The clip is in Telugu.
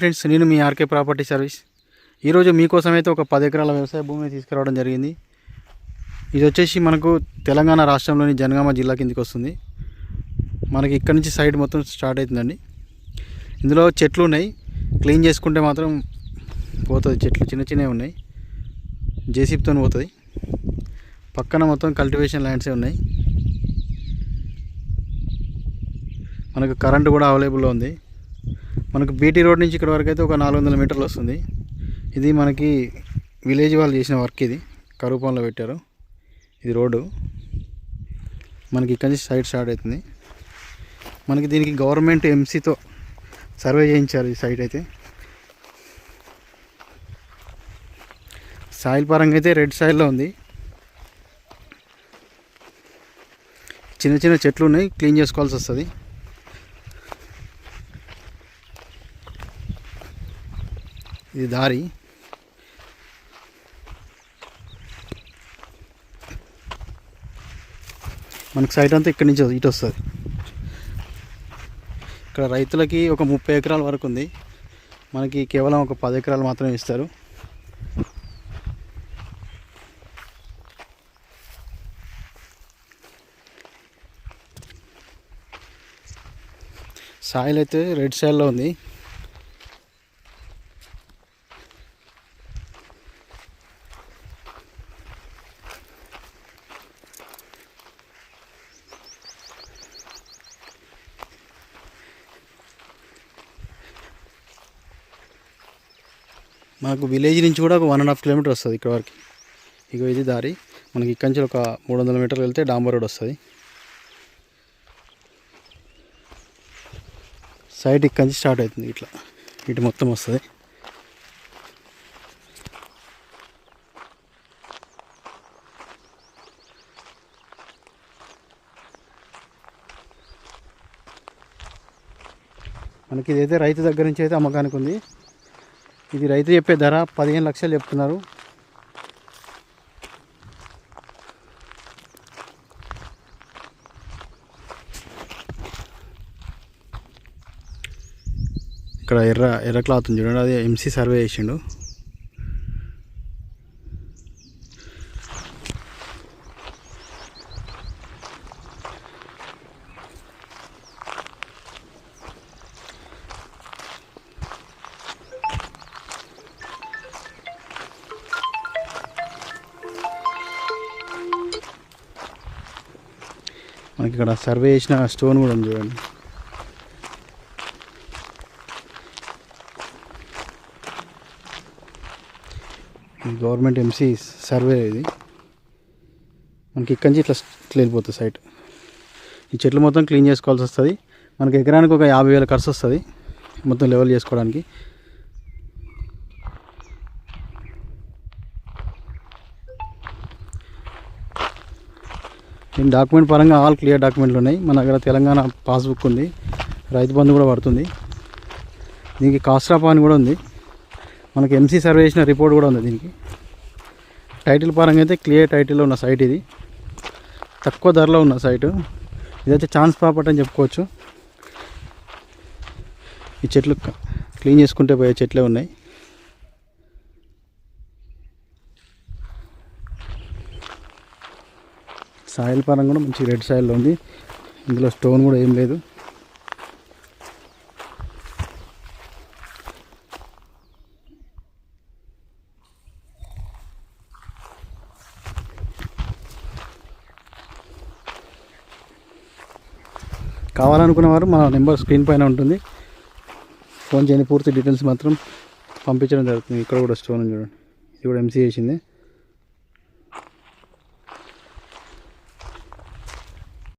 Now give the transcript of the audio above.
ఫ్రెండ్స్ నేను మీ ఆర్కే ప్రాపర్టీ సర్వీస్. ఈరోజు మీకోసం అయితే ఒక పది ఎకరాల వ్యవసాయ భూమిని తీసుకురావడం జరిగింది. ఇది వచ్చేసి మనకు తెలంగాణ రాష్ట్రంలోని జనగామ జిల్లా కిందికి వస్తుంది. మనకి ఇక్కడ నుంచి సైడ్ మొత్తం స్టార్ట్ అవుతుందండి. ఇందులో చెట్లు ఉన్నాయి. క్లీన్ చేసుకుంటే మాత్రం పోతుంది చెట్లు చిన్న చిన్నవి ఉన్నాయి. జేసీబీతో పోతుంది. పక్కన మొత్తం కల్టివేషన్ ల్యాండ్సే ఉన్నాయి. మనకు కరెంటు కూడా అవైలబుల్లో ఉంది. మనకు బీటీ రోడ్ నుంచి ఇక్కడ వరకు అయితే ఒక నాలుగు వందల మీటర్లు వస్తుంది. ఇది మనకి విలేజ్ వాళ్ళు చేసిన వర్క్ ఇది. కరువు పెట్టారు. ఇది రోడ్డు. మనకి ఇక్కడ నుంచి సైడ్ స్టార్ట్ అవుతుంది. మనకి దీనికి గవర్నమెంట్ ఎంసీతో సర్వే చేయించారు ఈ సైట్ అయితే. సాయిల్ పరంగా అయితే రెడ్ సాయిల్లో ఉంది. చిన్న చిన్న చెట్లు ఉన్నాయి. క్లీన్ చేసుకోవాల్సి వస్తుంది. ఇది దారి. మనకి సైట్ అంతా ఇక్కడి నుంచి ఇటు వస్తుంది. ఇక్కడ రైతులకి ఒక ముప్పై ఎకరాల వరకు ఉంది. మనకి కేవలం ఒక పది ఎకరాలు మాత్రమే ఇస్తారు. సాయిల్ అయితే రెడ్ సాయిల్లో ఉంది. మనకు విలేజ్ నుంచి కూడా ఒక వన్ అండ్ హాఫ్ కిలోమీటర్ వస్తుంది ఇక్కడ వరకు. ఇక ఇది దారి. మనకి ఇక్కడి నుంచి ఒక మూడు వందల మీటర్లు వెళ్తే డాంబర్ రోడ్ వస్తుంది. సైడ్ ఇక్కడి నుంచి స్టార్ట్ అవుతుంది ఇట్లా. ఇటు మొత్తం వస్తుంది. మనకి ఇదైతే రైతు దగ్గర నుంచి అయితే అమ్మకానికి ఉంది ఇది రైతు చెప్పే ధర పదిహేను లక్షలు చెప్తున్నారు. ఇక్కడ ఎర్ర ఎర్ర క్లాత్ ఉంది చూడండి అది ఎంసీ సర్వే చేసిండు. మనకి ఇక్కడ సర్వే చేసిన స్టోన్ కూడా ఉంది చూడండి. గవర్నమెంట్ ఎంసీ సర్వే ఇది. మనకి ఇక్కడి నుంచి ఇట్లా ఇట్లా వెళ్ళిపోతుంది సైట్. ఈ చెట్లు మొత్తం క్లీన్ చేసుకోవాల్సి వస్తుంది. మనకి ఎకరానికి ఒక యాభై వేల ఖర్చు వస్తుంది. మొత్తం లెవెల్ చేసుకోవడానికి. దీని డాక్యుమెంట్ పరంగా ఆల్ క్లియర్ డాక్యుమెంట్లు ఉన్నాయి. మన దగ్గర తెలంగాణ పాస్బుక్ ఉంది. రైతు బంధు కూడా పడుతుంది. దీనికి కాస్ట్రాప్ అని కూడా ఉంది. మనకి ఎంసీ సర్వే చేసిన రిపోర్ట్ కూడా ఉంది దీనికి. టైటిల్ పరంగా అయితే క్లియర్ టైటిల్లో ఉన్న సైట్ ఇది. తక్కువ ధరలో ఉన్న సైటు ఇదైతే ఛాన్స్ ప్రాపర్టీ అని చెప్పుకోవచ్చు. ఈ చెట్లు క్లీన్ చేసుకుంటే పోయే చెట్లే ఉన్నాయి. సాయిల్ పరంగా కూడా మంచి రెడ్ సాయిల్లో ఉంది. ఇందులో స్టోన్ కూడా ఏం లేదు. కావాలనుకున్న వారు మా నెంబర్ స్క్రీన్ పైన ఉంటుంది. ఫోన్ చేయని పూర్తి డీటెయిల్స్ మాత్రం పంపించడం జరుగుతుంది. ఇక్కడ కూడా స్టోన్ చూడండి. ఇది కూడా ఎంసీ చేసింది.